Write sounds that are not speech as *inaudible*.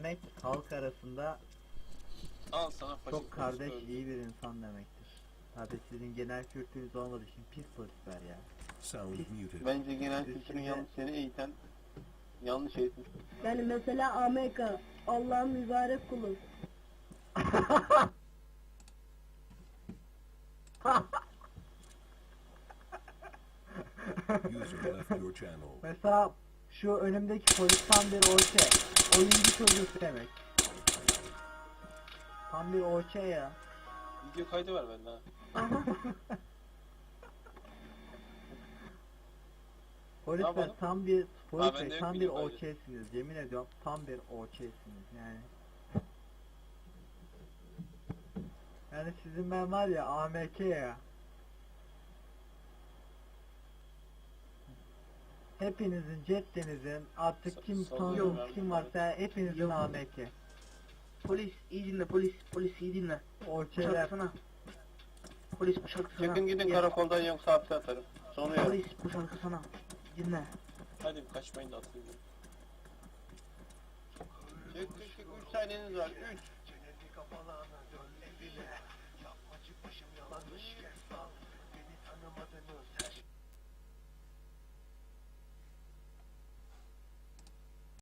demek halk arasında Al sana faşist çok kardeş öldü. iyi bir insan demektir. Tabi sizin genel kültürünüz olmadığı için pis polisler ya. Sound muted. Bence genel kültürün yanlış seni eğiten yanlış eğitim. Yani mesela Amerika Allah'ın mübarek kulu. *laughs* User left your channel. Mesela şu önümdeki polis tam bir orçe. Oyuncu çocuğu demek. Tam bir orçe ya. Video kaydı var bende ha. *laughs* Polisler yapalım? tam bir Ha, polisler yok tam bir video kaydı. orçesiniz. Yemin ediyorum tam bir orçesiniz yani. Yani sizin ben var ya AMK ya. Hepinizin ceptenizin artık kim tanıdığınız kim varsa hepinizin. AMK. Polis iyi dinle polis polis iyi dinle. Orçeler. Şarkısına. Polis bu şarkı sana. Çıkın gidin Yes. karakoldan yoksa hapse atarım. Sonu yok. Polis bu şarkı sana. Dinle. Hadi kaçmayın da atayım. Çık çık çık 3 saniyeniz var 3.